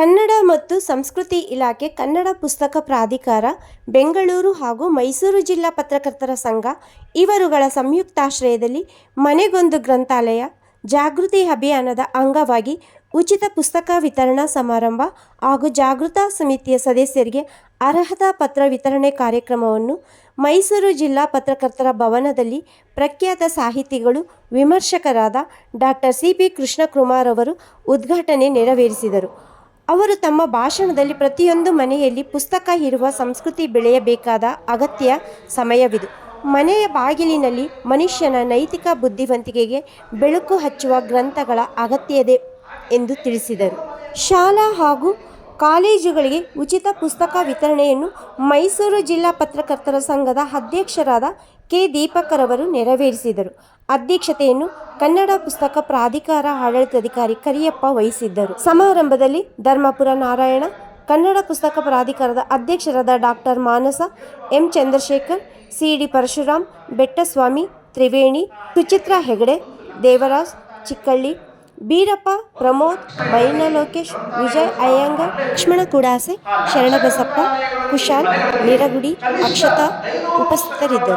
ಕನ್ನಡ ಮತ್ತು ಸಂಸ್ಕೃತಿ ಇಲಾಖೆ ಕನ್ನಡ ಪುಸ್ತಕ ಪ್ರಾಧಿಕಾರ, ಬೆಂಗಳೂರು ಹಾಗೂ ಮೈಸೂರು ಜಿಲ್ಲಾ ಪತ್ರಕರ್ತರ ಸಂಘ ಇವರುಗಳ ಸಂಯುಕ್ತಾಶ್ರಯದಲ್ಲಿ ಮನೆಗೊಂದು ಗ್ರಂಥಾಲಯ, ಜಾಗೃತಿ ಅಭಿಯಾನದ ಅಂಗವಾಗಿ ಉಚಿತ ಪುಸ್ತಕ ವಿತರಣಾ ಸಮಾರಂಭ ಹಾಗೂ ಜಾಗೃತಾ ಸಮಿತಿಯ ಸದಸ್ಯರಿಗೆ ಅರ್ಹತಾ ಪತ್ರ ವಿತರಣೆ ಕಾರ್ಯಕ್ರಮವನ್ನು ಮೈಸೂರು ಜಿಲ್ಲಾ ಪತ್ರಕರ್ತರ ಭವನದಲ್ಲಿ ಪ್ರಖ್ಯಾತ ಸಾಹಿತಿಗಳು ವಿಮರ್ಶಕರಾದ ಡಾಕ್ಟರ್ ಸಿ ಪಿ ಕೃಷ್ಣಕುಮಾರ್ ಅವರು ಉದ್ಘಾಟನೆ ನೆರವೇರಿಸಿದರು. ಅವರು ತಮ್ಮ ಭಾಷಣದಲ್ಲಿ ಪ್ರತಿಯೊಂದು ಮನೆಯಲ್ಲಿ ಪುಸ್ತಕ ಇರುವ ಸಂಸ್ಕೃತಿ ಬೆಳೆಯಬೇಕಾದ ಅಗತ್ಯ ಸಮಯವಿದು. ಮನೆಯ ಬಾಗಿಲಿನಲ್ಲಿ ಮನುಷ್ಯನ ನೈತಿಕ ಬುದ್ಧಿವಂತಿಕೆಗೆ ಬೆಳಕು ಹಚ್ಚುವ ಗ್ರಂಥಗಳ ಅಗತ್ಯವಿದೆ ಎಂದು ತಿಳಿಸಿದರು. ಶಾಲಾ ಹಾಗೂ ಕಾಲೇಜುಗಳಿಗೆ ಉಚಿತ ಪುಸ್ತಕ ವಿತರಣೆಯನ್ನು ಮೈಸೂರು ಜಿಲ್ಲಾ ಪತ್ರಕರ್ತರ ಸಂಘದ ಅಧ್ಯಕ್ಷರಾದ ಕೆ ದೀಪಕರವರು ನೆರವೇರಿಸಿದರು. ಅಧ್ಯಕ್ಷತೆಯನ್ನು ಕನ್ನಡ ಪುಸ್ತಕ ಪ್ರಾಧಿಕಾರ ಆಡಳಿತಾಧಿಕಾರಿ ಕರಿಯಪ್ಪ ವಹಿಸಿದ್ದರು. ಸಮಾರಂಭದಲ್ಲಿ ಧರ್ಮಪುರ ನಾರಾಯಣ, ಕನ್ನಡ ಪುಸ್ತಕ ಪ್ರಾಧಿಕಾರದ ಅಧ್ಯಕ್ಷರಾದ doctor Manasa, M. Chandrashekar, C. D. Parashuram, Bettaswamy, Triveni, Suchitra Hegde, Devaraj, Chikkalli Beerappa, Pramod, Maina Lokesh, Vijay ಅಯ್ಯಂಗ Lakshmana Kudase, Sharanabasappa, Kushal, Niragudi, Akshata ಉಪಸ್ಥಿತರಿದ್ದರು.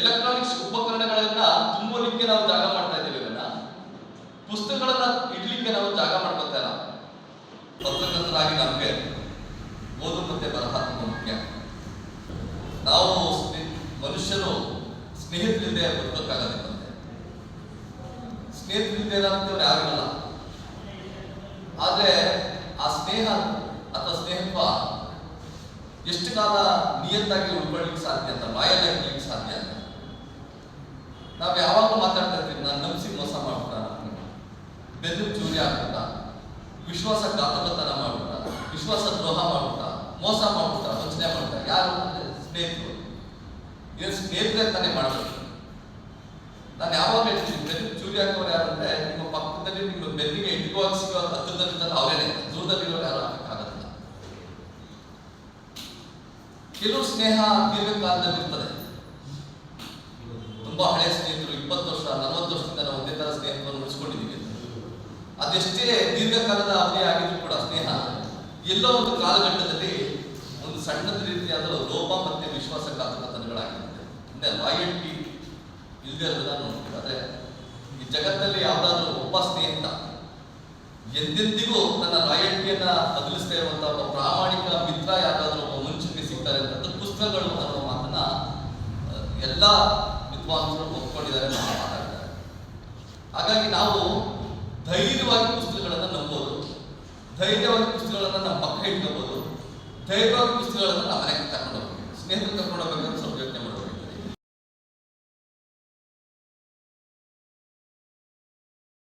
ಎಲೆಕ್ಟ್ರಾನಿಕ್ಸ್ ಉಪಕರಣಗಳನ್ನ ತುಂಬಲಿಕ್ಕೆ ನಾವು ಜಾಗ ಮಾಡ್ತಾ ಇದ್ದೀವಿ ವಿನ ಪುಸ್ತಕಗಳನ್ನ ಇಡ್ಲಿಕ್ಕೆ ನಾವು ಜಾಗ ಮಾಡ್ಕೊತಾ ಇಲ್ಲ ನಮಗೆ ಓದು ಮತ್ತೆ ಬರಹ ಮುಖ್ಯ. ನಾವು ಮನುಷ್ಯರು ಸ್ನೇಹಿತರಿಲ್ಲದೆ ಬದುಕಕ್ಕಾಗೋದಿಲ್ಲ ಸ್ನೇಹಿತರಿಲ್ಲದೆ ಇರೋಂಥವ್ರು ಯಾರಿಗಲ್ಲ ಆದ್ರೆ ಆ ಸ್ನೇಹ ಅಥವಾ ಸ್ನೇಹತ್ವ ಎಷ್ಟು ಕಾಲ ನಿಯತ್ತಾಗಿ ಉಳ್ಕೊಳ್ಳಿಕ್ಕೆ ಸಾಧ್ಯ ಅಂತ ಬಾಯಲ್ಲಾಗಿರ್ಲಿಕ್ಕೆ ಸಾಧ್ಯ ಅಂತ? ನಾವು ಯಾವಾಗಲೂ ಮಾತಾಡ್ತಾ ಇರ್ತೀವಿ, ನಾನು ನಂಬಿಸಿ ಮೋಸ ಮಾಡ್ಬಿಟ್ಟ ಬೆದ್ದು ಚೂರಿ ಆಗ್ಬಿಟ್ಟ ವಿಶ್ವಾಸ ಘಾತಕತನ ಮಾಡ್ಬಿಟ್ಟ ವಿಶ್ವಾಸ ದ್ರೋಹ ಮಾಡ್ಬಿಟ್ಟ ಮೋಸ ಮಾಡ್ಬಿಟ್ಟ ವಂಚನೆ ಮಾಡ್ಬಿಟ್ಟ ಯಾರು ಅಂದ್ರೆ ಸ್ನೇಹಿತರು ಏನು ಸ್ನೇಹಿತರೆ ತಾನೇ ಮಾಡಬೇಕು ನಾನು ಯಾವಾಗ ಹೇಳ್ತೀನಿ ಬೆನ್ನು ಚೂರಿ ಹಾಕೋರು ಯಾರು ಅಂದ್ರೆ ನಿಮ್ಮ ಪಕ್ಕದಲ್ಲಿ ನಿಮ್ಮ ಬೆನ್ನಿಗೆ ಇಟ್ಕೋವಾಗ ಸಿಗೋ ಹತ್ತಿರದಲ್ಲಿದ್ದಲ್ಲ ಅವರೇನೆ ದೂರದಲ್ಲಿರೋರು ಯಾರು ಹಾಕಕ್ಕಾಗೋದಿಲ್ಲ ಕೆಲವು ಸ್ನೇಹ ದೀರ್ಘಕಾಲದಲ್ಲಿ ಇರ್ತದೆ ತುಂಬಾ ಹಳೆಯ ಅದೆಷ್ಟೇ ದೀರ್ಘಕಾಲದ ಅವಧಿ ಆಗಿದ್ರು ಕೂಡ ಸ್ನೇಹ, ಎಲ್ಲೋ ಒಂದು ಕಾಲಘಟ್ಟದಲ್ಲಿ ಒಂದು ಸಣ್ಣದ ರೀತಿಯಾದ ಲೋಪ ಮತ್ತೆ ವಿಶ್ವಾಸಘಾತಕತನಗಳಾಗಿರುತ್ತೆ ಅಂದ್ರೆ ಲಾಯಲ್ಟಿ ಇಲ್ಲದೆ ಇರೋದನ್ನು ನೋಡ್ತೀವಿ ಈ ಜಗತ್ತಲ್ಲಿ ಯಾವ್ದಾದ್ರು ಒಬ್ಬ ಸ್ನೇಹಿತ ಎಂದೆಂದಿಗೂ ತನ್ನ ಲಾಯಲ್ಟಿಯನ್ನ ಬದಲಿಸ್ತಾ ಇರುವಂತಹ ಒಬ್ಬ ಪ್ರಾಮಾಣಿಕ ಮಿತ್ರ ಯಾರಾದ್ರೂ ಒಬ್ಬ ಮುಂಚೆ ಸಿಗ್ತಾರೆ ಅಂತ ಪುಸ್ತಕಗಳು ಅನ್ನೋ ಮಾತನ್ನ ಎಲ್ಲ ವಿದ್ವಾಂಸರು ಒಪ್ಕೊಂಡಿದ್ದಾರೆ ಹಾಗಾಗಿ ನಾವು ಧೈರ್ಯವಾಗಿ ಪುಸ್ತಕಗಳನ್ನು ನಂಬೋದು. ಧೈರ್ಯವಾಗಿ ಪುಸ್ತಕಗಳನ್ನು ನಮ್ಮ ಪಕ್ಕ ಇಟ್ಕೋಬೋದು. ಧೈರ್ಯವಾಗಿ ಪುಸ್ತಕಗಳನ್ನು ನಮ್ಮ ಮನೆಗೆ ತಗೊಂಡೋಗ್ಬೇಕು ಸ್ನೇಹಿತರು ಹೋಗ್ಬೇಕು